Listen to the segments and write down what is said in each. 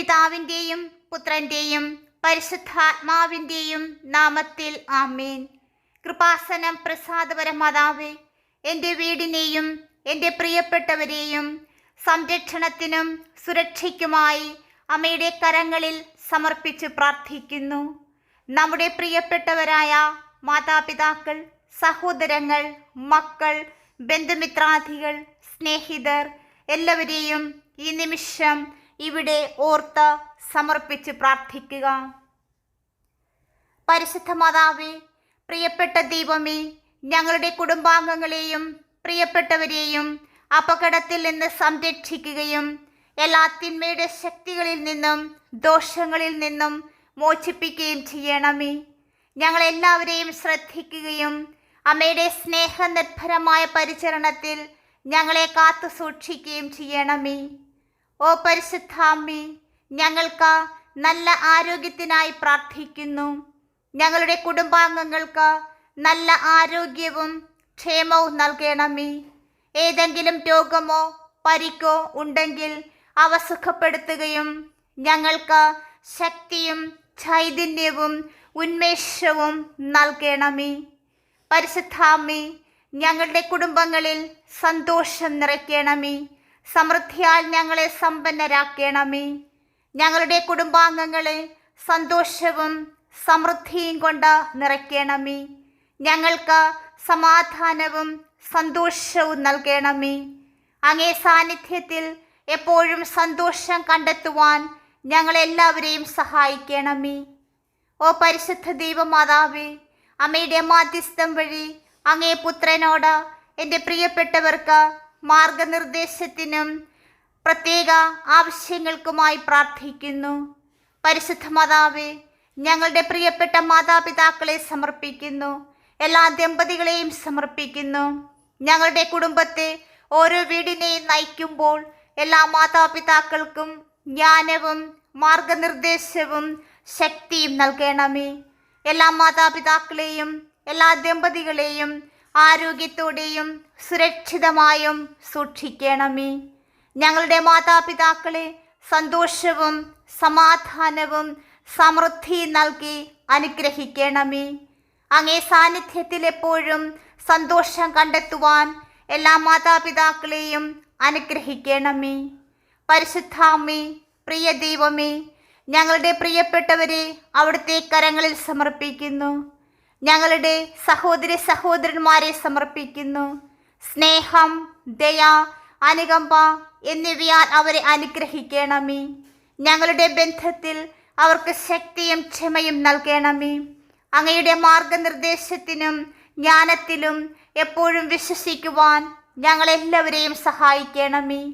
പിതാവിന്റെയും പുത്രന്റെയും പരിശുദ്ധാത്മാവിന്റെയും നാമത്തിൽ ആമേൻ. കൃപാസനം പ്രസാദപരമാതാവേ എന്റെ വീടിനെയും എന്റെ പ്രിയപ്പെട്ടവരെയും സംരക്ഷണത്തിനും സുരക്ഷയ്ക്കുമായി അമ്മയുടെ കരങ്ങളിൽ സമർപ്പിച്ച് പ്രാർത്ഥിക്കുന്നു. നമ്മുടെ പ്രിയപ്പെട്ടവരായ മാതാപിതാക്കൾ സഹോദരങ്ങൾ മക്കൾ ബന്ധുമിത്രാദികൾ സ്നേഹിതർ എല്ലാവരെയും ഈ നിമിഷം ഇവിടെ ഓർത്ത് സമർപ്പിച്ച് പ്രാർത്ഥിക്കുക. പരിശുദ്ധ മാതാവേ പ്രിയപ്പെട്ട ദൈവമേ ഞങ്ങളുടെ കുടുംബാംഗങ്ങളെയും പ്രിയപ്പെട്ടവരെയും അപകടത്തിൽ നിന്ന് സംരക്ഷിക്കുകയും എല്ലാ തിന്മയുടെ ശക്തികളിൽ നിന്നും ദോഷങ്ങളിൽ നിന്നും മോചിപ്പിക്കുകയും ചെയ്യണമേ. ഞങ്ങളെല്ലാവരെയും ശ്രദ്ധിക്കുകയും അമ്മയുടെ സ്നേഹനിർഭരമായ പരിചരണത്തിൽ ഞങ്ങളെ കാത്തു സൂക്ഷിക്കുകയും ചെയ്യണമേ. ഓ പരിശുദ്ധാമ്മി ഞങ്ങൾക്ക് നല്ല ആരോഗ്യത്തിനായി പ്രാർത്ഥിക്കുന്നു. ഞങ്ങളുടെ കുടുംബാംഗങ്ങൾക്ക് നല്ല ആരോഗ്യവും ക്ഷേമവും നൽകണമേ. ഏതെങ്കിലും രോഗമോ പരിക്കോ ഉണ്ടെങ്കിൽ അവ സുഖപ്പെടുത്തുകയും ഞങ്ങൾക്ക് ശക്തിയും ചൈതന്യവും ഉന്മേഷവും നൽകണമേ. പരിശുദ്ധാമ്മി ഞങ്ങളുടെ കുടുംബങ്ങളിൽ സന്തോഷം നിറയ്ക്കണമേ. സമൃദ്ധിയാൽ ഞങ്ങളെ സമ്പന്നരാക്കണമേ. ഞങ്ങളുടെ കുടുംബാംഗങ്ങളെ സന്തോഷവും സമൃദ്ധിയും കൊണ്ട് നിറയ്ക്കണമേ. ഞങ്ങൾക്ക് സമാധാനവും സന്തോഷവും നൽകണമേ. അങ്ങേ സാന്നിധ്യത്തിൽ എപ്പോഴും സന്തോഷം കണ്ടെത്തുവാൻ ഞങ്ങളെല്ലാവരെയും സഹായിക്കണമേ. ഓ പരിശുദ്ധ ദൈവമാതാവേ അമ്മയുടെ മാധ്യസ്ഥം വഴി അങ്ങേ പുത്രനോട് എന്റെ പ്രിയപ്പെട്ടവർക്ക് മാർഗനിർദ്ദേശത്തിനും പ്രത്യേക ആവശ്യങ്ങൾക്കുമായി പ്രാർത്ഥിക്കുന്നു. പരിശുദ്ധ മാതാവേ ഞങ്ങളുടെ പ്രിയപ്പെട്ട മാതാപിതാക്കളെ സമർപ്പിക്കുന്നു. എല്ലാ ദമ്പതികളെയും സമർപ്പിക്കുന്നു. ഞങ്ങളുടെ കുടുംബത്തെ ഓരോ വീടിനെയും നയിക്കുമ്പോൾ എല്ലാ മാതാപിതാക്കൾക്കും ജ്ഞാനവും മാർഗനിർദ്ദേശവും ശക്തിയും നൽകണമേ. എല്ലാ മാതാപിതാക്കളെയും എല്ലാ ദമ്പതികളെയും ആരോഗ്യത്തോടെയും സുരക്ഷിതമായും സൂക്ഷിക്കണമേ. ഞങ്ങളുടെ മാതാപിതാക്കളെ സന്തോഷവും സമാധാനവും സമൃദ്ധി നൽകി അനുഗ്രഹിക്കണമേ. അങ്ങേ സാന്നിധ്യത്തിൽ എപ്പോഴും സന്തോഷം കണ്ടെത്തുവാൻ എല്ലാ മാതാപിതാക്കളെയും അനുഗ്രഹിക്കണമേ. പരിശുദ്ധാമ്മേ പ്രിയ ദൈവമേ ഞങ്ങളുടെ പ്രിയപ്പെട്ടവരെ അവിടുത്തെ കരങ്ങളിൽ സമർപ്പിക്കുന്നു. ഞങ്ങളുടെ സഹോദരി സഹോദരന്മാരെ സമർപ്പിക്കുന്നു. സ്നേഹം ദയ അനുകമ്പ എന്നിവയാൽ അവരെ അനുഗ്രഹിക്കണമേ. ഞങ്ങളുടെ ബന്ധത്തിൽ അവർക്ക് ശക്തിയും ക്ഷമയും നൽകണമേ. അങ്ങയുടെ മാർഗനിർദ്ദേശത്തിനും ജ്ഞാനത്തിലും എപ്പോഴും വിശ്വസിക്കുവാൻ ഞങ്ങളെല്ലാവരെയും സഹായിക്കണമേ.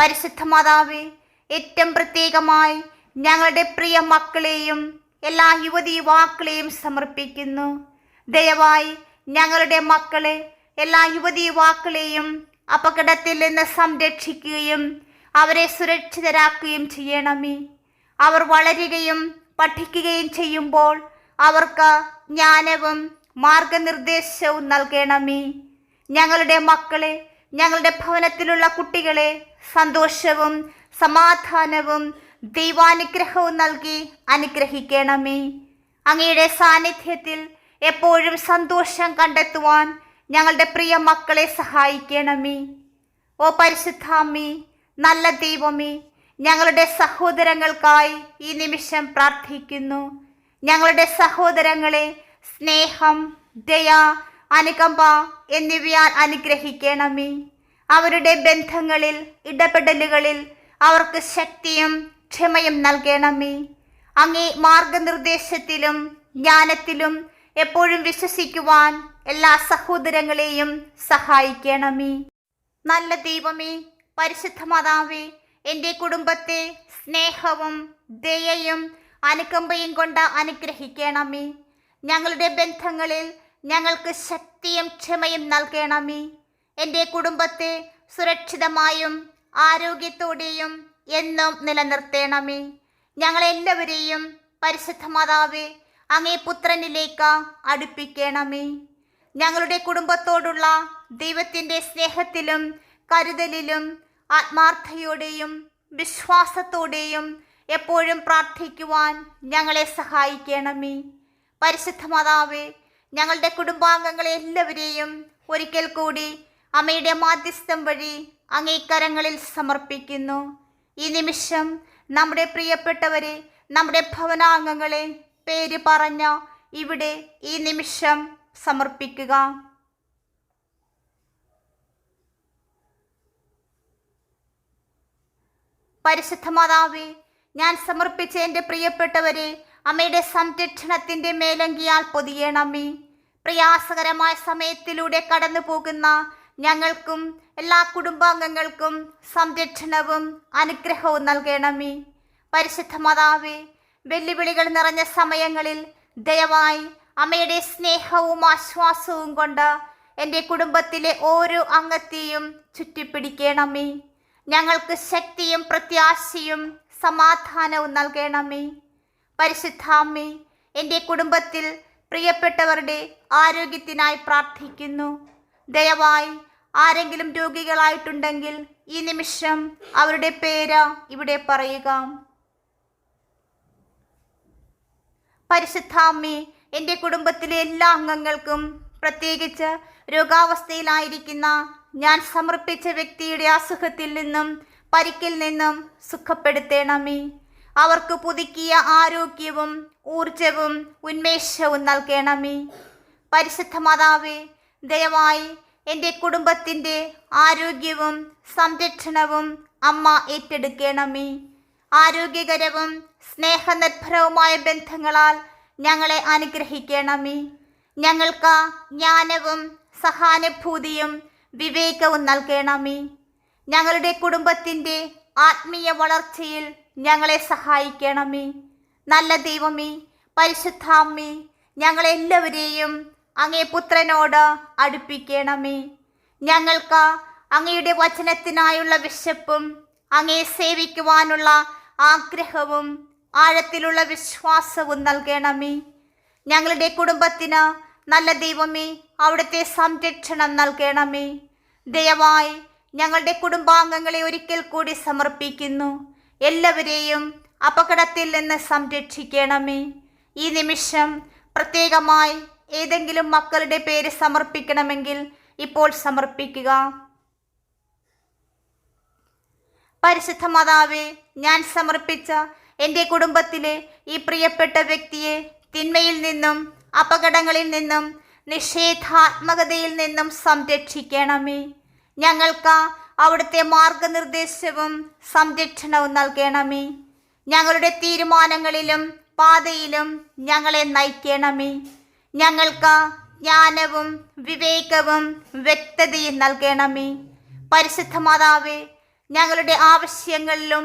പരിശുദ്ധ മാതാവേ ഏറ്റവും പ്രത്യേകമായി ഞങ്ങളുടെ പ്രിയ മക്കളെയും എല്ലാ യുവതി യുവാക്കളെയും സമർപ്പിക്കുന്നു. ദയവായി ഞങ്ങളുടെ മക്കളെ എല്ലാ യുവതി യുവാക്കളെയും അപകടത്തിൽ നിന്ന് സംരക്ഷിക്കുകയും അവരെ സുരക്ഷിതരാക്കുകയും ചെയ്യണമേ. അവർ വളരുകയും പഠിക്കുകയും ചെയ്യുമ്പോൾ അവർക്ക് ജ്ഞാനവും മാർഗനിർദ്ദേശവും നൽകണമേ. ഞങ്ങളുടെ മക്കളെ ഞങ്ങളുടെ ഭവനത്തിലുള്ള കുട്ടികളെ സന്തോഷവും സമാധാനവും ദൈവാനുഗ്രഹവും നൽകി അനുഗ്രഹിക്കണമേ. അങ്ങയുടെ സാന്നിധ്യത്തിൽ എപ്പോഴും സന്തോഷം കണ്ടെത്തുവാൻ ഞങ്ങളുടെ പ്രിയ മക്കളെ സഹായിക്കണമേ. ഓ പരിശുദ്ധാമ്മേ നല്ല ദൈവമേ ഞങ്ങളുടെ സഹോദരങ്ങൾക്കായി ഈ നിമിഷം പ്രാർത്ഥിക്കുന്നു. ഞങ്ങളുടെ സഹോദരങ്ങളെ സ്നേഹം ദയ അനുകമ്പ എന്നിവയാൽ അനുഗ്രഹിക്കണമേ. അവരുടെ ബന്ധങ്ങളിൽ ഇടപെടലുകളിൽ അവർക്ക് ശക്തിയും ക്ഷമയും നൽകണമേ. അങ്ങേ മാർഗനിർദ്ദേശത്തിലും ജ്ഞാനത്തിലും എപ്പോഴും വിശ്വസിക്കുവാൻ എല്ലാ സഹോദരങ്ങളെയും സഹായിക്കണമേ. നല്ല ദൈവമേ പരിശുദ്ധ മാതാവേ എന്റെ കുടുംബത്തെ സ്നേഹവും ദയയും അനുകമ്പയും കൊണ്ട് അനുഗ്രഹിക്കണമേ. ഞങ്ങളുടെ ബന്ധങ്ങളിൽ ഞങ്ങൾക്ക് ശക്തിയും ക്ഷമയും നൽകണമേ. എന്റെ കുടുംബത്തെ സുരക്ഷിതമായും ആരോഗ്യത്തോടെയും എന്നും നിലനിർത്തേണമേ. ഞങ്ങളെല്ലാവരെയും പരിശുദ്ധ മാതാവേ അങ്ങേ പുത്രനിലേക്ക് അടുപ്പിക്കണമേ. ഞങ്ങളുടെ കുടുംബത്തോടുള്ള ദൈവത്തിന്റെ സ്നേഹത്തിലും കരുതലിലും ആത്മാർത്ഥയോടെയും വിശ്വാസത്തോടെയും എപ്പോഴും പ്രാർത്ഥിക്കുവാൻ ഞങ്ങളെ സഹായിക്കണമേ. പരിശുദ്ധ മാതാവേ ഞങ്ങളുടെ കുടുംബാംഗങ്ങളെ എല്ലാവരെയും ഒരിക്കൽ കൂടി അമ്മയുടെ മാധ്യസ്ഥം വഴി അങ്ങേക്കരങ്ങളിൽ സമർപ്പിക്കുന്നു. ഈ നിമിഷം നമ്മുടെ പ്രിയപ്പെട്ടവരെ നമ്മുടെ ഭവനാംഗങ്ങളെ പേര് പറഞ്ഞ ഇവിടെ ഈ നിമിഷം സമർപ്പിക്കുക. പരിശുദ്ധ ഞാൻ സമർപ്പിച്ച എന്റെ പ്രിയപ്പെട്ടവരെ അമ്മയുടെ സംരക്ഷണത്തിന്റെ മേലങ്കിയാൽ പൊതിയണമേ. പ്രയാസകരമായ സമയത്തിലൂടെ കടന്നു പോകുന്ന ഞങ്ങൾക്കും എല്ലാ കുടുംബാംഗങ്ങൾക്കും സംരക്ഷണവും അനുഗ്രഹവും നൽകണമേ. പരിശുദ്ധ മാതാവേ വെല്ലുവിളികൾ നിറഞ്ഞ സമയങ്ങളിൽ ദയവായി അമ്മയുടെ സ്നേഹവും ആശ്വാസവും കൊണ്ട് എന്റെ കുടുംബത്തിലെ ഓരോ അംഗത്തെയും ചുറ്റിപ്പിടിക്കണമേ. ഞങ്ങൾക്ക് ശക്തിയും പ്രത്യാശയും സമാധാനവും നൽകണമേ. പരിശുദ്ധാമ്മേ എന്റെ കുടുംബത്തിൽ പ്രിയപ്പെട്ടവരുടെ ആരോഗ്യത്തിനായി പ്രാർത്ഥിക്കുന്നു. ദയവായി ആരെങ്കിലും രോഗികളായിട്ടുണ്ടെങ്കിൽ ഈ നിമിഷം അവരുടെ പേര് ഇവിടെ പറയുക. പരിശുദ്ധാമ്മി എന്റെ കുടുംബത്തിലെ എല്ലാ അംഗങ്ങൾക്കും പ്രത്യേകിച്ച് രോഗാവസ്ഥയിലായിരിക്കുന്ന ഞാൻ സമർപ്പിച്ച വ്യക്തിയുടെ അസുഖത്തിൽ നിന്നും പരിക്കിൽ നിന്നും സുഖപ്പെടുത്തേണമേ. അവർക്ക് പുതുക്കിയ ആരോഗ്യവും ഊർജവും ഉന്മേഷവും നൽകണമേ. പരിശുദ്ധ മാതാവേ ദയവായി എന്റെ കുടുംബത്തിന്റെ ആരോഗ്യവും സംരക്ഷണവും അമ്മ ഏറ്റെടുക്കണമേ. ആരോഗ്യകരവും സ്നേഹനിർഭരവുമായ ബന്ധങ്ങളാൽ ഞങ്ങളെ അനുഗ്രഹിക്കണമേ. ഞങ്ങൾക്ക് ജ്ഞാനവും സഹാനുഭൂതിയും വിവേകവും നൽകണമേ. ഞങ്ങളുടെ കുടുംബത്തിന്റെ ആത്മീയ വളർച്ചയിൽ ഞങ്ങളെ സഹായിക്കണമേ. നല്ല ദൈവമേ പരിശുദ്ധാമ്മേ ഞങ്ങളെല്ലാവരെയും അങ്ങേ പുത്രനോട് അടുപ്പിക്കണമേ. ഞങ്ങൾക്ക് അങ്ങയുടെ വചനത്തിനായുള്ള വിശപ്പും അങ്ങേ സേവിക്കുവാനുള്ള ആഗ്രഹവും ആഴത്തിലുള്ള വിശ്വാസവും നൽകണമേ. ഞങ്ങളുടെ കുടുംബത്തിന് നല്ല ദൈവമേ അവിടുത്തെ സംരക്ഷണം നൽകണമേ. ദയവായി ഞങ്ങളുടെ കുടുംബാംഗങ്ങളെ ഒരിക്കൽ കൂടി സമർപ്പിക്കുന്നു. എല്ലാവരെയും അപകടത്തിൽ നിന്ന് സംരക്ഷിക്കണമേ. ഈ നിമിഷം പ്രത്യേകമായി ഏതെങ്കിലും മക്കളുടെ പേര് സമർപ്പിക്കണമെങ്കിൽ ഇപ്പോൾ സമർപ്പിക്കുക. പരിശുദ്ധ മാതാവേ ഞാൻ സമർപ്പിച്ച എന്റെ കുടുംബത്തിലെ ഈ പ്രിയപ്പെട്ട വ്യക്തിയെ തിന്മയിൽ നിന്നും അപകടങ്ങളിൽ നിന്നും നിഷേധാത്മകതയിൽ നിന്നും സംരക്ഷിക്കണമേ. ഞങ്ങൾക്ക് അവിടുത്തെ മാർഗനിർദ്ദേശവും സംരക്ഷണവും നൽകണമേ. ഞങ്ങളുടെ തീരുമാനങ്ങളിലും പാതയിലും ഞങ്ങളെ നയിക്കണമേ. ഞങ്ങൾക്ക് ജ്ഞാനവും വിവേകവും വ്യക്തതയും നൽകണമേ. പരിശുദ്ധ മാതാവേ ഞങ്ങളുടെ ആവശ്യങ്ങളിലും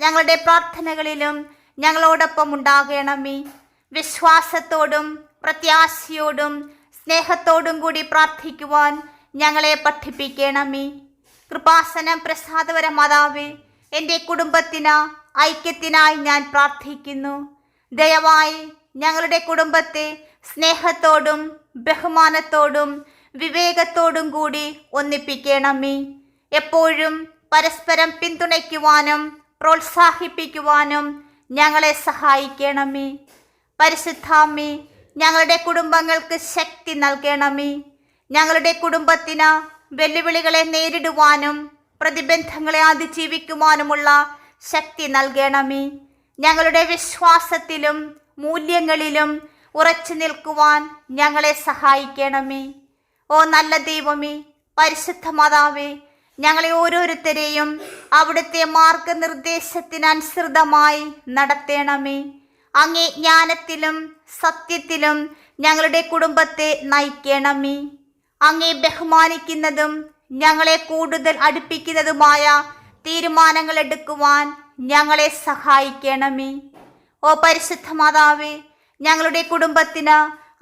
ഞങ്ങളുടെ പ്രാർത്ഥനകളിലും ഞങ്ങളോടൊപ്പം ഉണ്ടാകണമേ. വിശ്വാസത്തോടും പ്രത്യാശയോടും സ്നേഹത്തോടും കൂടി പ്രാർത്ഥിക്കുവാൻ ഞങ്ങളെ പഠിപ്പിക്കണമേ. കൃപാസനം പ്രസാദപര മാതാവേ എന്റെ കുടുംബത്തിന് ഐക്യത്തിനായി ഞാൻ പ്രാർത്ഥിക്കുന്നു. ദയവായി ഞങ്ങളുടെ കുടുംബത്തെ സ്നേഹത്തോടും ബഹുമാനത്തോടും വിവേകത്തോടും കൂടി ഒന്നിപ്പിക്കണമേ. എപ്പോഴും പരസ്പരം പിന്തുണയ്ക്കുവാനും പ്രോത്സാഹിപ്പിക്കുവാനും ഞങ്ങളെ സഹായിക്കണമേ. പരിശുദ്ധാമ്മേ ഞങ്ങളുടെ കുടുംബങ്ങൾക്ക് ശക്തി നൽകണമേ. ഞങ്ങളുടെ കുടുംബത്തിന് വെല്ലുവിളികളെ നേരിടുവാനും പ്രതിബന്ധങ്ങളെ അതിജീവിക്കുവാനുമുള്ള ശക്തി നൽകണമേ. ഞങ്ങളുടെ വിശ്വാസത്തിലും മൂല്യങ്ങളിലും ഉറച്ചു നിൽക്കുവാൻ ഞങ്ങളെ സഹായിക്കണമേ. ഓ നല്ല ദൈവമേ പരിശുദ്ധ മാതാവേ ഞങ്ങളെ ഓരോരുത്തരെയും അവിടുത്തെ മാർഗനിർദ്ദേശത്തിനനുസൃതമായി നടത്തണമേ. അങ്ങേ ജ്ഞാനത്തിലും സത്യത്തിലും ഞങ്ങളുടെ കുടുംബത്തെ നയിക്കണമേ. അങ്ങേ ബഹുമാനിക്കുന്നതും ഞങ്ങളെ കൂടുതൽ അടുപ്പിക്കുന്നതുമായ തീരുമാനങ്ങൾ എടുക്കുവാൻ ഞങ്ങളെ സഹായിക്കണമേ. ഓ പരിശുദ്ധ മാതാവേ ഞങ്ങളുടെ കുടുംബത്തിന്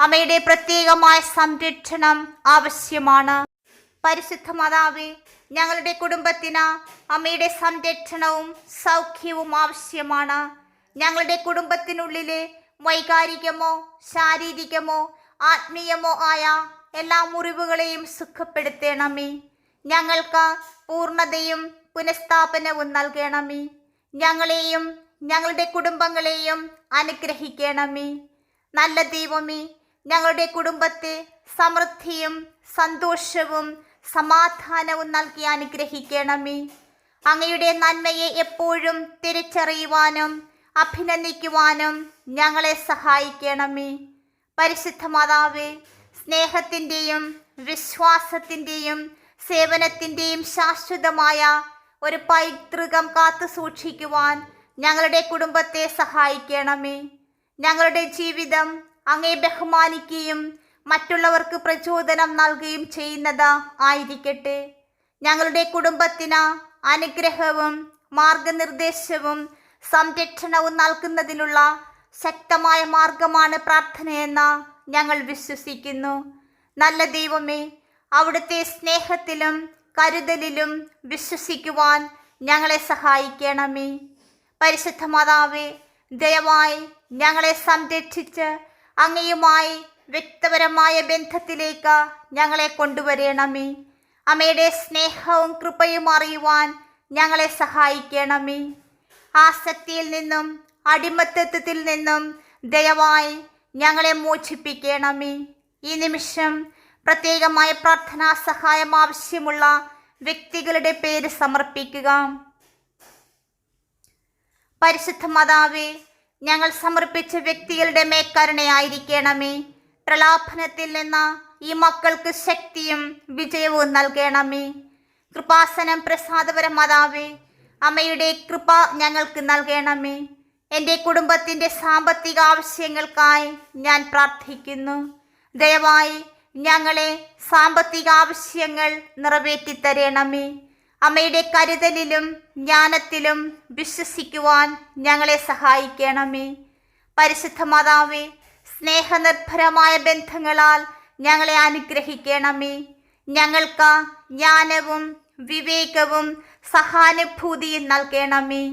അമ്മയുടെ പ്രത്യേകമായ സംരക്ഷണം ആവശ്യമാണ്. പരിശുദ്ധ മാതാവേ ഞങ്ങളുടെ കുടുംബത്തിന് അമ്മയുടെ സംരക്ഷണവും സൗഖ്യവും ആവശ്യമാണ്. ഞങ്ങളുടെ കുടുംബത്തിനുള്ളിലെ വൈകാരികമോ ശാരീരികമോ ആത്മീയമോ ആയ എല്ലാ മുറിവുകളെയും സുഖപ്പെടുത്തണമേ. ഞങ്ങൾക്ക് പൂർണതയും പുനഃസ്ഥാപനവും നൽകണമേ. ഞങ്ങളെയും ഞങ്ങളുടെ കുടുംബങ്ങളെയും അനുഗ്രഹിക്കണമേ. നല്ല ദൈവമേ ഞങ്ങളുടെ കുടുംബത്തെ സമൃദ്ധിയും സന്തോഷവും സമാധാനവും നൽകി അനുഗ്രഹിക്കണമേ. അങ്ങയുടെ നന്മയെ എപ്പോഴും തിരിച്ചറിയുവാനും അഭിനന്ദിക്കുവാനും ഞങ്ങളെ സഹായിക്കണമേ. പരിശുദ്ധ മാതാവേ സ്നേഹത്തിന്റെയും വിശ്വാസത്തിന്റെയും സേവനത്തിന്റെയും ശാശ്വതമായ ഒരു പൈതൃകം കാത്തു സൂക്ഷിക്കുവാൻ ഞങ്ങളുടെ കുടുംബത്തെ സഹായിക്കണമേ. ഞങ്ങളുടെ ജീവിതം അങ്ങേ ബഹുമാനിക്കുകയും മറ്റുള്ളവർക്ക് പ്രചോദനം നൽകുകയും ചെയ്യുന്നത് ആയിരിക്കട്ടെ. ഞങ്ങളുടെ കുടുംബത്തിന് അനുഗ്രഹവും മാർഗനിർദ്ദേശവും സംരക്ഷണവും നൽകുന്നതിനുള്ള ശക്തമായ മാർഗമാണ് പ്രാർത്ഥനയെന്ന് ഞങ്ങൾ വിശ്വസിക്കുന്നു. നല്ല ദൈവമേ അവിടുത്തെ സ്നേഹത്തിലും കരുതലിലും വിശ്വസിക്കുവാൻ ഞങ്ങളെ സഹായിക്കണമേ. പരിശുദ്ധ മാതാവേ ദയവായി ഞങ്ങളെ സംരക്ഷിച്ച് അങ്ങയുമായി വ്യക്തിപരമായ ബന്ധത്തിലേക്ക് ഞങ്ങളെ കൊണ്ടുവരണമേ. അമ്മയുടെ സ്നേഹവും കൃപയും അറിയുവാൻ ഞങ്ങളെ സഹായിക്കണമേ. ആസക്തിയിൽ നിന്നും അടിമത്തത്വത്തിൽ നിന്നും ദയവായി ഞങ്ങളെ മോചിപ്പിക്കണമേ. ഈ നിമിഷം പ്രത്യേകമായ പ്രാർത്ഥനാ സഹായം ആവശ്യമുള്ള വ്യക്തികളുടെ പേര് സമർപ്പിക്കുക. പരിശുദ്ധ മാതാവേ ഞങ്ങൾ സമർപ്പിച്ച വ്യക്തികളുടെ മേക്കരുണയായിരിക്കണമേ പ്രലാപനത്തിൽ നിന്ന് ഈ മക്കൾക്ക് ശക്തിയും വിജയവും നൽകണമേ. കൃപാസനം പ്രസാദപര മാതാവേ അമ്മയുടെ കൃപ ഞങ്ങൾക്ക് നൽകണമേ. എന്റെ കുടുംബത്തിന്റെ സാമ്പത്തിക ആവശ്യങ്ങൾക്കായി ഞാൻ പ്രാർത്ഥിക്കുന്നു. ദയവായി ഞങ്ങളെ സാമ്പത്തിക ആവശ്യങ്ങൾ നിറവേറ്റി തരണമേ അമ്മയുടെ കരുതലിലും ജ്ഞാനത്തിലും വിശ്വസിക്കുവാൻ ഞങ്ങളെ സഹായിക്കണമേ. പരിശുദ്ധ മാതാവേ സ്നേഹനിർഭരമായ ബന്ധങ്ങളാൽ ഞങ്ങളെ അനുഗ്രഹിക്കണമേ. ഞങ്ങൾക്ക് ജ്ഞാനവും വിവേകവും സഹാനുഭൂതിയും നൽകണമേ.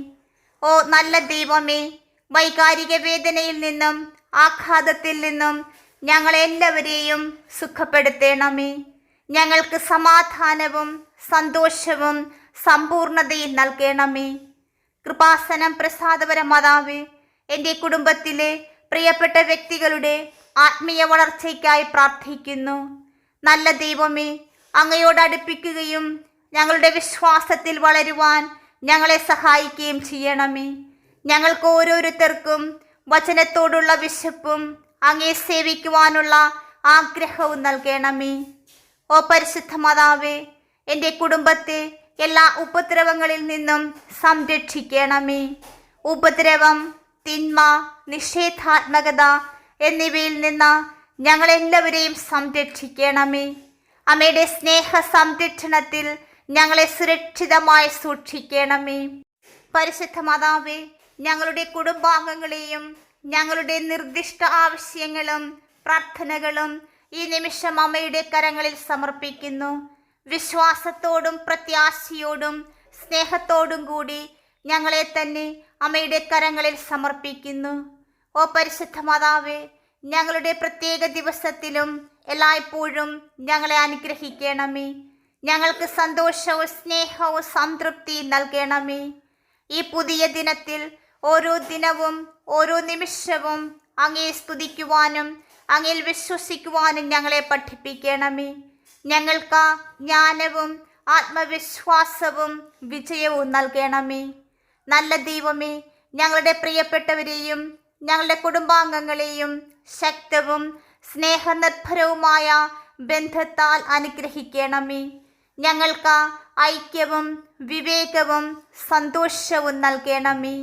ഓ നല്ല ദൈവമേ വൈകാരിക വേദനയിൽ നിന്നും ആഘാതത്തിൽ നിന്നും ഞങ്ങളെല്ലാവരെയും സുഖപ്പെടുത്തണമേ. ഞങ്ങൾക്ക് സമാധാനവും സന്തോഷവും സമ്പൂർണതയും നൽകണമേ. കൃപാസനം പ്രസാദപര മാതാവേ എന്റെ കുടുംബത്തിലെ പ്രിയപ്പെട്ട വ്യക്തികളുടെ ആത്മീയ വളർച്ചയ്ക്കായി പ്രാർത്ഥിക്കുന്നു. നല്ല ദൈവമേ അങ്ങയോട് അടുപ്പിക്കുകയും ഞങ്ങളുടെ വിശ്വാസത്തിൽ വളരുവാൻ ഞങ്ങളെ സഹായിക്കുകയും ചെയ്യണമേ. ഞങ്ങൾക്ക് ഓരോരുത്തർക്കും വചനത്തോടുള്ള വിശപ്പും അങ്ങേ സേവിക്കുവാനുള്ള ആഗ്രഹവും നൽകണമേ. ഓ പരിശുദ്ധ മാതാവേ എന്റെ കുടുംബത്തെ എല്ലാ ഉപദ്രവങ്ങളിൽ നിന്നും സംരക്ഷിക്കണമേ. ഉപദ്രവം തിന്മ നിഷേധാത്മകത എന്നിവയിൽ നിന്ന് ഞങ്ങളെല്ലാവരെയും സംരക്ഷിക്കണമേ. അമ്മയുടെ സ്നേഹ സംരക്ഷണത്തിൽ ഞങ്ങളെ സുരക്ഷിതമായി സൂക്ഷിക്കണമേ. പരിശുദ്ധ മാതാവേ ഞങ്ങളുടെ കുടുംബാംഗങ്ങളെയും ഞങ്ങളുടെ നിർദ്ദിഷ്ട ആവശ്യങ്ങളും പ്രാർത്ഥനകളും ഈ നിമിഷം അമ്മയുടെ കരങ്ങളിൽ സമർപ്പിക്കുന്നു. വിശ്വാസത്തോടും പ്രത്യാശയോടും സ്നേഹത്തോടും കൂടി ഞങ്ങളെ തന്നെ അമ്മയുടെ കരങ്ങളിൽ സമർപ്പിക്കുന്നു. ഓ പരിശുദ്ധ മാതാവേ ഞങ്ങളുടെ പ്രത്യേക ദിവസത്തിലും എല്ലായ്പ്പോഴും ഞങ്ങളെ അനുഗ്രഹിക്കണമേ. ഞങ്ങൾക്ക് സന്തോഷവും സ്നേഹവും സംതൃപ്തിയും നൽകണമേ. ഈ പുതിയ ദിനത്തിൽ ഓരോ ദിനവും ഓരോ നിമിഷവും അങ്ങേ സ്തുതിക്കുവാനും അങ്ങേൽ വിശ്വസിക്കുവാനും ഞങ്ങളെ പഠിപ്പിക്കണമേ. ഞങ്ങൾക്ക് ജ്ഞാനവും ആത്മവിശ്വാസവും വിജയവും നൽകണമേ. നല്ല ദൈവമേ ഞങ്ങളുടെ പ്രിയപ്പെട്ടവരെയും ഞങ്ങളുടെ കുടുംബാംഗങ്ങളെയും ശക്തവും സ്നേഹനിർഭരവുമായ ബന്ധത്താൽ അനുഗ്രഹിക്കണമേ. ഞങ്ങൾക്ക് ഐക്യവും വിവേകവും സന്തോഷവും നൽകണമേ.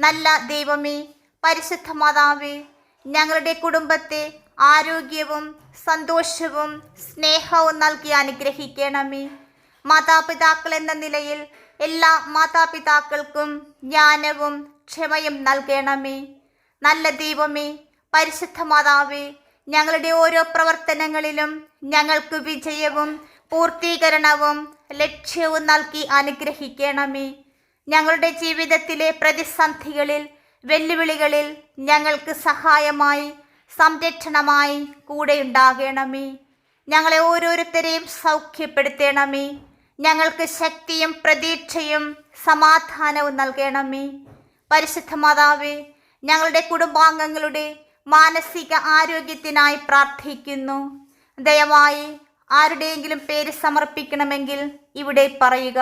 നല്ല ദൈവമേ പരിശുദ്ധ മാതാവേ ഞങ്ങളുടെ കുടുംബത്തെ ആരോഗ്യവും സന്തോഷവും സ്നേഹവും നൽകി അനുഗ്രഹിക്കണമേ. മാതാപിതാക്കൾ എന്ന നിലയിൽ എല്ലാ മാതാപിതാക്കൾക്കും ജ്ഞാനവും ക്ഷമയും നൽകണമേ. നല്ല ദൈവമേ പരിശുദ്ധ മാതാവേ ഞങ്ങളുടെ ഓരോ പ്രവർത്തനങ്ങളിലും ഞങ്ങൾക്ക് വിജയവും പൂർത്തീകരണവും ലക്ഷ്യവും നൽകി അനുഗ്രഹിക്കണമേ. ഞങ്ങളുടെ ജീവിതത്തിലെ പ്രതിസന്ധികളിൽ വെല്ലുവിളികളിൽ ഞങ്ങൾക്ക് സഹായമായി സംരക്ഷണമായി കൂടെ ഉണ്ടാകണമേ ഞങ്ങളെ ഓരോരുത്തരെയും സൗഖ്യപ്പെടുത്തണമേ. ഞങ്ങൾക്ക് ശക്തിയും പ്രതീക്ഷയും സമാധാനവും നൽകണമേ. പരിശുദ്ധ മാതാവേ ഞങ്ങളുടെ കുടുംബാംഗങ്ങളുടെ മാനസിക ആരോഗ്യത്തിനായി പ്രാർത്ഥിക്കുന്നു. ദയവായി ആരുടെയെങ്കിലും പേര് സമർപ്പിക്കണമെങ്കിൽ ഇവിടെ പറയുക.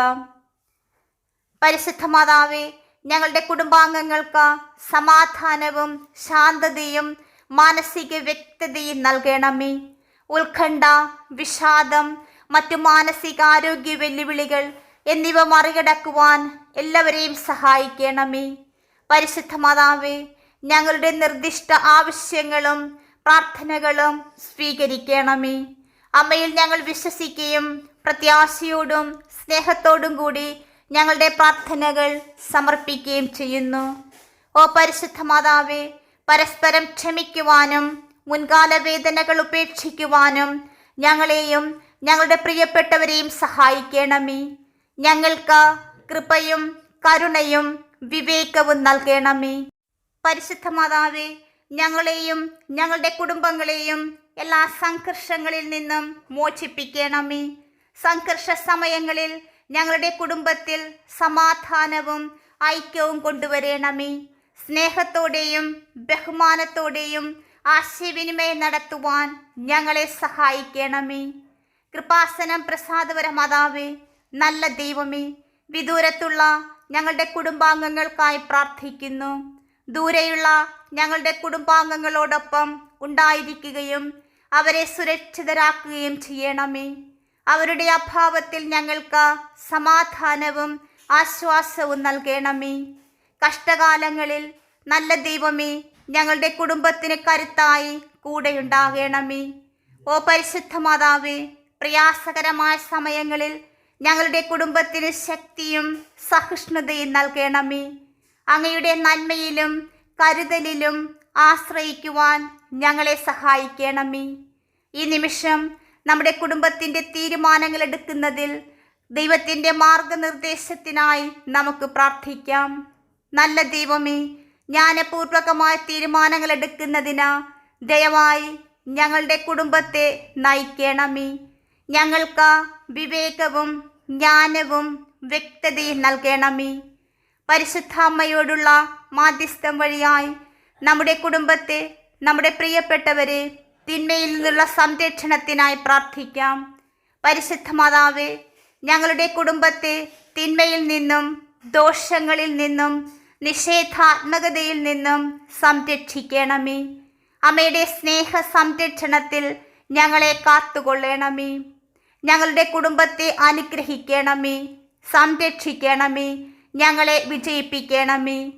പരിശുദ്ധ മാതാവേ ഞങ്ങളുടെ കുടുംബാംഗങ്ങൾക്ക് സമാധാനവും ശാന്തതയും മാനസിക വ്യക്തതയും നൽകണമേ. ഉത്കണ്ഠ വിഷാദം മറ്റു മാനസികാരോഗ്യ വെല്ലുവിളികൾ എന്നിവ മറികടക്കുവാൻ എല്ലാവരെയും സഹായിക്കണമേ. പരിശുദ്ധ മാതാവേ ഞങ്ങളുടെ നിർദ്ദിഷ്ട ആവശ്യങ്ങളും പ്രാർത്ഥനകളും സ്വീകരിക്കണമേ. അമ്മയിൽ ഞങ്ങൾ വിശ്വസിക്കുകയും പ്രത്യാശയോടും സ്നേഹത്തോടും കൂടി ഞങ്ങളുടെ പ്രാർത്ഥനകൾ സമർപ്പിക്കുകയും ചെയ്യുന്നു. ഓ പരിശുദ്ധ മാതാവേ പരസ്പരം ക്ഷമിക്കുവാനും മുൻകാല വേദനകൾ ഉപേക്ഷിക്കുവാനും ഞങ്ങളെയും ഞങ്ങളുടെ പ്രിയപ്പെട്ടവരെയും സഹായിക്കണമേ. ഞങ്ങൾക്ക് കൃപയും കരുണയും വിവേകവും നൽകണമേ. പരിശുദ്ധ മാതാവേ ഞങ്ങളെയും ഞങ്ങളുടെ കുടുംബങ്ങളെയും എല്ലാ സംഘർഷങ്ങളിൽ നിന്നും മോചിപ്പിക്കണമേ. സംഘർഷ സമയങ്ങളിൽ ഞങ്ങളുടെ കുടുംബത്തിൽ സമാധാനവും ഐക്യവും കൊണ്ടുവരണമേ. സ്നേഹത്തോടെയും ബഹുമാനത്തോടെയും ആശയവിനിമയം നടത്തുവാൻ ഞങ്ങളെ സഹായിക്കണമേ. കൃപാസനം പ്രസാദപര മാതാവേ നല്ല ദൈവമേ വിദൂരത്തുള്ള ഞങ്ങളുടെ കുടുംബാംഗങ്ങൾക്കായി പ്രാർത്ഥിക്കുന്നു. ദൂരെയുള്ള ഞങ്ങളുടെ കുടുംബാംഗങ്ങളോടൊപ്പം ഉണ്ടായിരിക്കുകയും അവരെ സുരക്ഷിതരാക്കുകയും ചെയ്യണമേ. അവരുടെ അഭാവത്തിൽ ഞങ്ങൾക്ക് സമാധാനവും ആശ്വാസവും നൽകണമേ. കഷ്ടകാലങ്ങളിൽ നല്ല ദൈവമേ ഞങ്ങളുടെ കുടുംബത്തിന് കരുത്തായി കൂടെയുണ്ടാകണമേ. ഓ പരിശുദ്ധ മാതാവേ പ്രയാസകരമായ സമയങ്ങളിൽ ഞങ്ങളുടെ കുടുംബത്തിന് ശക്തിയും സഹിഷ്ണുതയും നൽകണമേ. അങ്ങയുടെ നന്മയിലും കരുതലിലും ആശ്രയിക്കുവാൻ ഞങ്ങളെ സഹായിക്കണമേ. ഈ നിമിഷം നമ്മുടെ കുടുംബത്തിന്റെ തീരുമാനങ്ങൾ എടുക്കുന്നതിൽ ദൈവത്തിന്റെ മാർഗനിർദ്ദേശത്തിനായി നമുക്ക് പ്രാർത്ഥിക്കാം. നല്ല ദൈവമേ ജ്ഞാനപൂർവകമായ തീരുമാനങ്ങൾ എടുക്കുന്നതിന് ദയവായി ഞങ്ങളുടെ കുടുംബത്തെ നയിക്കണമേ. ഞങ്ങൾക്ക് വിവേകവും ജ്ഞാനവും വ്യക്തതയും നൽകണമേ. പരിശുദ്ധാമ്മയോടുള്ള മാധ്യസ്ഥം വഴിയായി നമ്മുടെ കുടുംബത്തെ നമ്മുടെ പ്രിയപ്പെട്ടവരെ തിന്മയിൽ നിന്നുള്ള സംരക്ഷണത്തിനായി പ്രാർത്ഥിക്കാം. പരിശുദ്ധ മാതാവേ ഞങ്ങളുടെ കുടുംബത്തെ തിന്മയിൽ നിന്നും ദോഷങ്ങളിൽ നിന്നും നിഷേധാത്മകതയിൽ നിന്നും സംരക്ഷിക്കണമേ. അമ്മയുടെ സ്നേഹ സംരക്ഷണത്തിൽ ഞങ്ങളെ കാത്തുകൊള്ളണമേ. ഞങ്ങളുടെ കുടുംബത്തെ അനുഗ്രഹിക്കണമേ. സംരക്ഷിക്കണമേ. ഞങ്ങളെ വിജയിപ്പിക്കണമേ.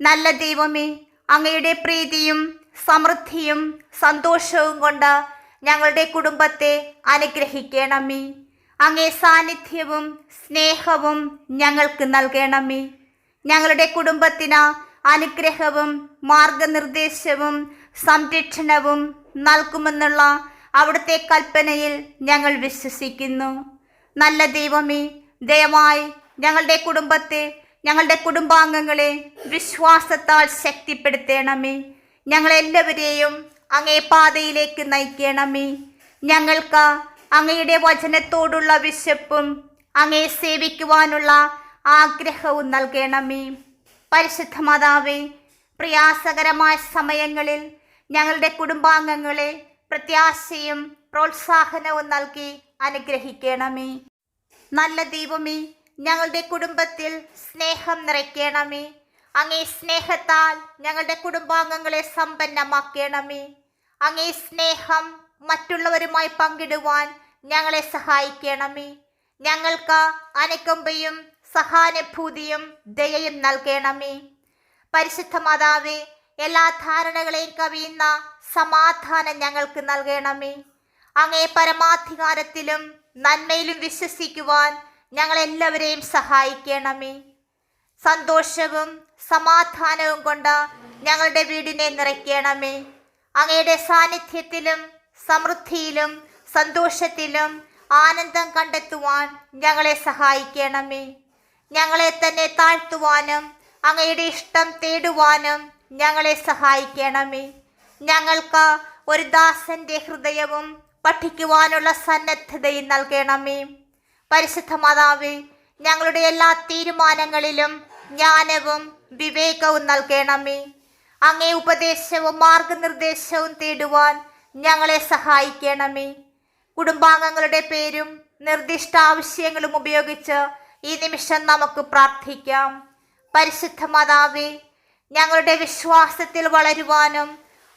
നല്ല ദൈവമേ അങ്ങയുടെ പ്രീതിയും സമൃദ്ധിയും സന്തോഷവും കൊണ്ട് ഞങ്ങളുടെ കുടുംബത്തെ അനുഗ്രഹിക്കണമേ. അങ്ങേ സാന്നിധ്യവും സ്നേഹവും ഞങ്ങൾക്ക് നൽകണമേ. ഞങ്ങളുടെ കുടുംബത്തിന് അനുഗ്രഹവും മാർഗനിർദ്ദേശവും സംരക്ഷണവും നൽകുമെന്നുള്ള അവിടുത്തെ കൽപ്പനയിൽ ഞങ്ങൾ വിശ്വസിക്കുന്നു. നല്ല ദൈവമേ ദയവായി ഞങ്ങളുടെ കുടുംബത്തെ ഞങ്ങളുടെ കുടുംബാംഗങ്ങളെ വിശ്വാസത്താൽ ശക്തിപ്പെടുത്തണമേ. ഞങ്ങളെല്ലാവരെയും അങ്ങേ പാതയിലേക്ക് നയിക്കണമേ. ഞങ്ങൾക്ക് അങ്ങയുടെ വചനത്തോടുള്ള വിശപ്പും അങ്ങയെ സേവിക്കുവാനുള്ള ആഗ്രഹവും നൽകണമേ. പരിശുദ്ധ മാതാവേ പ്രയാസകരമായ സമയങ്ങളിൽ ഞങ്ങളുടെ കുടുംബാംഗങ്ങളെ പ്രത്യാശയും പ്രോത്സാഹനവും നൽകി അനുഗ്രഹിക്കണമേ. നല്ല ദൈവമേ ഞങ്ങളുടെ കുടുംബത്തിൽ സ്നേഹം നിറയ്ക്കണമേ. അങ്ങേ സ്നേഹത്താൽ ഞങ്ങളുടെ കുടുംബാംഗങ്ങളെ സമ്പന്നമാക്കണമേ. അങ്ങേ സ്നേഹം മറ്റുള്ളവരുമായി പങ്കിടുവാൻ ഞങ്ങളെ സഹായിക്കണമേ. ഞങ്ങൾക്ക് അനുകമ്പയും സഹാനുഭൂതിയും ദയയും നൽകണമേ. പരിശുദ്ധ മാതാവേ എല്ലാ ധാരണകളെയും കവിയുന്ന സമാധാനം ഞങ്ങൾക്ക് നൽകണമേ. അങ്ങേ പരമാധികാരത്തിലും നന്മയിലും വിശ്വസിക്കുവാൻ ഞങ്ങളെല്ലാവരെയും സഹായിക്കണമേ. സന്തോഷവും സമാധാനവും കൊണ്ട് ഞങ്ങളുടെ വീടിനെ നിറയ്ക്കണമേ. അങ്ങയുടെ സാന്നിധ്യത്തിലും സമൃദ്ധിയിലും സന്തോഷത്തിലും ആനന്ദം കണ്ടെത്തുവാൻ ഞങ്ങളെ സഹായിക്കണമേ. ഞങ്ങളെ തന്നെ താഴ്ത്തുവാനും അങ്ങയുടെ ഇഷ്ടം തേടുവാനും ഞങ്ങളെ സഹായിക്കണമേ. ഞങ്ങൾക്ക് ഒരു ദാസന്റെ ഹൃദയവും പഠിക്കുവാനുള്ള സന്നദ്ധതയും നൽകണമേ. പരിശുദ്ധ മാതാവേ ഞങ്ങളുടെ എല്ലാ തീരുമാനങ്ങളിലും ജ്ഞാനവും വിവേകവും നൽകണമേ. അങ്ങേ ഉപദേശവും മാർഗനിർദ്ദേശവും തേടുവാൻ ഞങ്ങളെ സഹായിക്കണമേ. കുടുംബാംഗങ്ങളുടെ പേരും നിർദ്ദിഷ്ട ആവശ്യങ്ങളും ഉപയോഗിച്ച് ഈ നിമിഷം നമുക്ക് പ്രാർത്ഥിക്കാം. പരിശുദ്ധ മാതാവേ ഞങ്ങളുടെ വിശ്വാസത്തിൽ വളരുവാനും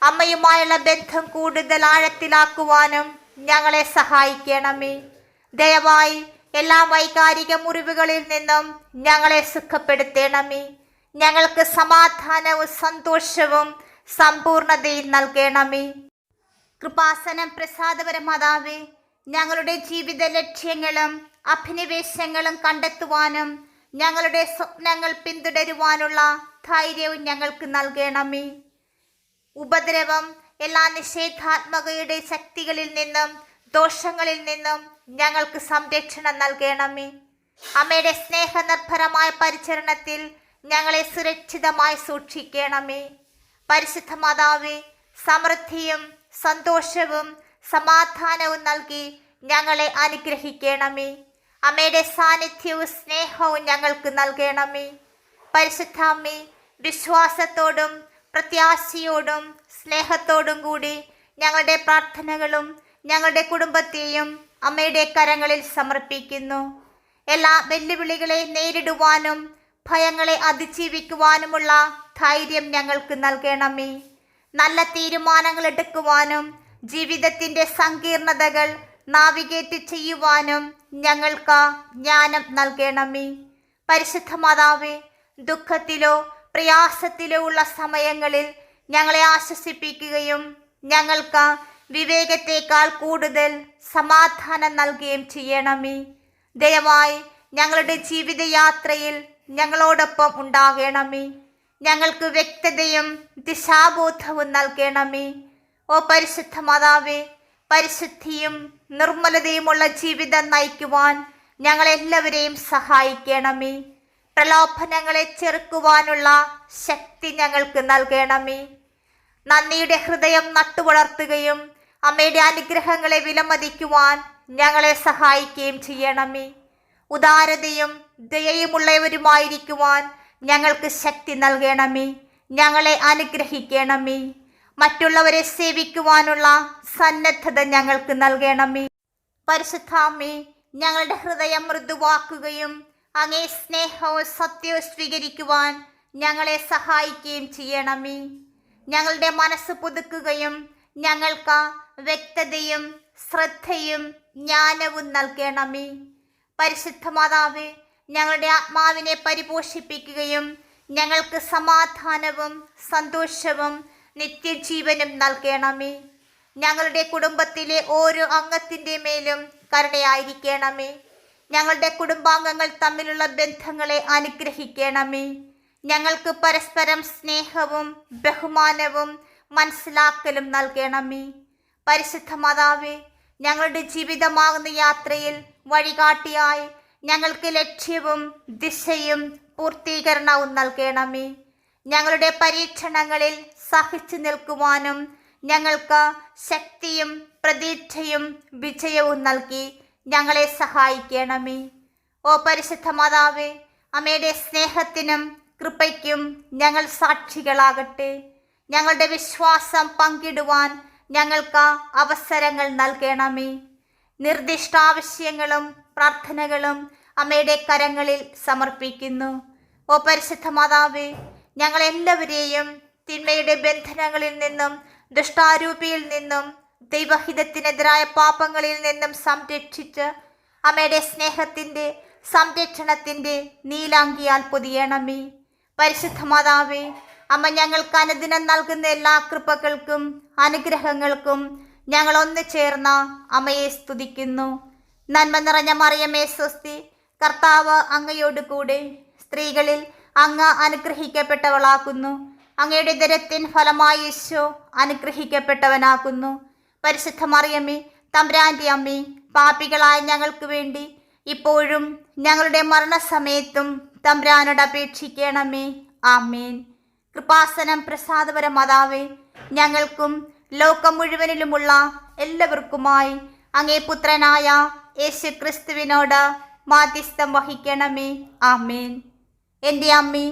അമ്മയുമായുള്ള ബന്ധം കൂടുതൽ ആഴത്തിലാക്കുവാനും ഞങ്ങളെ സഹായിക്കണമേ. ദയവായി എല്ലാ വൈകാരിക മുറിവുകളിൽ നിന്നും ഞങ്ങളെ സുഖപ്പെടുത്തണമേ. ഞങ്ങൾക്ക് സമാധാനവും സന്തോഷവും സമ്പൂർണതയും നൽകണമേ. കൃപാസനം പ്രസാദപരമാതാവേ ഞങ്ങളുടെ ജീവിത ലക്ഷ്യങ്ങളും അഭിനിവേശങ്ങളും കണ്ടെത്തുവാനും ഞങ്ങളുടെ സ്വപ്നങ്ങൾ പിന്തുടരുവാനുള്ള ധൈര്യവും ഞങ്ങൾക്ക് നൽകണമേ. ഉപദ്രവം എല്ലാ നിഷേധാത്മകയുടെ ശക്തികളിൽ നിന്നും ദോഷങ്ങളിൽ നിന്നും ഞങ്ങൾക്ക് സംരക്ഷണം നൽകണമേ. അമ്മയുടെ സ്നേഹനിർഭരമായ പരിചരണത്തിൽ ഞങ്ങളെ സുരക്ഷിതമായി സൂക്ഷിക്കണമേ. പരിശുദ്ധ മാതാവേ സമൃദ്ധിയും സന്തോഷവും സമാധാനവും നൽകി ഞങ്ങളെ അനുഗ്രഹിക്കണമേ. അമ്മയുടെ സാന്നിധ്യവും സ്നേഹവും ഞങ്ങൾക്ക് നൽകണമേ. പരിശുദ്ധ അമ്മേ വിശ്വാസത്തോടും പ്രത്യാശയോടും സ്നേഹത്തോടും കൂടി ഞങ്ങളുടെ പ്രാർത്ഥനകളും ഞങ്ങളുടെ കുടുംബത്തെയും അമ്മയുടെ കരങ്ങളിൽ സമർപ്പിക്കുന്നു. എല്ലാ വെല്ലുവിളികളെ നേരിടുവാനും ഭയങ്ങളെ അതിജീവിക്കുവാനുമുള്ള ധൈര്യം ഞങ്ങൾക്ക് നൽകണമേ. നല്ല തീരുമാനങ്ങൾ എടുക്കുവാനും ജീവിതത്തിന്റെ സങ്കീർണതകൾ നാവിഗേറ്റ് ചെയ്യുവാനും ഞങ്ങൾക്ക് ജ്ഞാനം നൽകണമേ. പരിശുദ്ധ മാതാവേ ദുഃഖത്തിലോ പ്രയാസത്തിലോ ഉള്ള സമയങ്ങളിൽ ഞങ്ങളെ ആശ്വസിപ്പിക്കുകയും ഞങ്ങൾക്ക് വിവേകത്തേക്കാൾ കൂടുതൽ സമാധാനം നൽകുകയും ചെയ്യണമേ. ദയവായി ഞങ്ങളുടെ ജീവിതയാത്രയിൽ ഞങ്ങളോടൊപ്പം ഉണ്ടാകണമേ. ഞങ്ങൾക്ക് വ്യക്തതയും ദിശാബോധവും നൽകണമേ. ഓ പരിശുദ്ധ മാതാവേ പരിശുദ്ധിയും നിർമ്മലതയുമുള്ള ജീവിതം നയിക്കുവാൻ ഞങ്ങളെല്ലാവരെയും സഹായിക്കണമേ. പ്രലോഭനങ്ങളെ ചെറുക്കുവാനുള്ള ശക്തി ഞങ്ങൾക്ക് നൽകണമേ. നന്ദിയുടെ ഹൃദയം നട്ടുവളർത്തുകയും അമ്മയുടെ അനുഗ്രഹങ്ങളെ വിലമതിക്കുവാൻ ഞങ്ങളെ സഹായിക്കുകയും ചെയ്യണമേ. ഉദാരതയും ദയയുമുള്ളവരുമായിരിക്കുവാൻ ഞങ്ങൾക്ക് ശക്തി നൽകണമേ. ഞങ്ങളെ അനുഗ്രഹിക്കണമേ. മറ്റുള്ളവരെ സേവിക്കുവാനുള്ള സന്നദ്ധത ഞങ്ങൾക്ക് നൽകണമേ. പരിശുദ്ധാമേ ഞങ്ങളുടെ ഹൃദയം മൃദുവാക്കുകയും അങ്ങേ സ്നേഹവും സത്യവും സ്വീകരിക്കുവാൻ ഞങ്ങളെ സഹായിക്കുകയും ചെയ്യണമേ. ഞങ്ങളുടെ മനസ്സ് പുതുക്കുകയും ഞങ്ങൾക്ക് വ്യക്തതയും ശ്രദ്ധയും ജ്ഞാനവും നൽകണമേ. പരിശുദ്ധ മാതാവ് ഞങ്ങളുടെ ആത്മാവിനെ പരിപോഷിപ്പിക്കുകയും ഞങ്ങൾക്ക് സമാധാനവും സന്തോഷവും നിത്യജീവനും നൽകണമേ. ഞങ്ങളുടെ കുടുംബത്തിലെ ഓരോ അംഗത്തിന്റെ മേലും കരുണയായിരിക്കണമേ. ഞങ്ങളുടെ കുടുംബാംഗങ്ങൾ തമ്മിലുള്ള ബന്ധങ്ങളെ അനുഗ്രഹിക്കണമേ. ഞങ്ങൾക്ക് പരസ്പരം സ്നേഹവും ബഹുമാനവും മനസ്സിലാക്കലും നൽകണമേ. പരിശുദ്ധ മാതാവേ ഞങ്ങളുടെ ജീവിതമാകുന്ന യാത്രയിൽ വഴികാട്ടിയായി ഞങ്ങൾക്ക് ലക്ഷ്യവും ദിശയും പൂർത്തീകരണവും നൽകണമേ. ഞങ്ങളുടെ പരീക്ഷണങ്ങളിൽ സഹിച്ചു നിൽക്കുവാനും ഞങ്ങൾക്ക് ശക്തിയും പ്രതീക്ഷയും വിജയവും നൽകി ഞങ്ങളെ സഹായിക്കണമേ. ഓ പരിശുദ്ധ മാതാവേ അമ്മയുടെ സ്നേഹത്തിനും കൃപയ്ക്കും ഞങ്ങൾ സാക്ഷികളാകട്ടെ. ഞങ്ങളുടെ വിശ്വാസം പങ്കിടുവാൻ ഞങ്ങൾക്ക് അവസരങ്ങൾ നൽകണമേ. നിർദ്ദിഷ്ട ആവശ്യങ്ങളും പ്രാർത്ഥനകളും അമ്മയുടെ കരങ്ങളിൽ സമർപ്പിക്കുന്നു. ഓ പരിശുദ്ധ മാതാവേ ഞങ്ങളെല്ലാവരെയും തിന്മയുടെ ബന്ധനങ്ങളിൽ നിന്നും ദുഷ്ടാരൂപിയിൽ നിന്നും ദൈവഹിതത്തിനെതിരായ പാപങ്ങളിൽ നിന്നും സംരക്ഷിച്ച് അമ്മയുടെ സ്നേഹത്തിന്റെ സംരക്ഷണത്തിന്റെ നീലാങ്കിയാൽ പൊതിയണമേ. പരിശുദ്ധ മാതാവേ അമ്മ ഞങ്ങൾക്ക് അനുദിനം നൽകുന്ന എല്ലാ കൃപകൾക്കും അനുഗ്രഹങ്ങൾക്കും ഞങ്ങൾ ഒന്ന് ചേർന്ന അമ്മയെ സ്തുതിക്കുന്നു. നന്മ നിറഞ്ഞ മറിയമേ സ്വസ്തി കർത്താവ് അങ്ങയോട് കൂടെ സ്ത്രീകളിൽ അങ്ങ് അനുഗ്രഹിക്കപ്പെട്ടവളാക്കുന്നു അങ്ങയുടെ ദരത്തിൻ ഫലമായി യേശോ അനുഗ്രഹിക്കപ്പെട്ടവനാകുന്നു. പരിശുദ്ധ മറിയമ്മേ തമ്പ്രാന്റെ അമ്മി പാപികളായ ഞങ്ങൾക്ക് വേണ്ടി ഇപ്പോഴും ഞങ്ങളുടെ മരണസമയത്തും തമ്പ്രാനോട് അപേക്ഷിക്കണമേ. ആമേൻ. കൃപാസനം പ്രസാദപര മാതാവേ ഞങ്ങൾക്കും ലോകം മുഴുവനിലുമുള്ള എല്ലാവർക്കുമായി അങ്ങേ പുത്രനായ യേശു ക്രിസ്തുവിനോട് മാധ്യസ്ഥം വഹിക്കണമേ. ആമേൻ. എന്റെ അമ്മേ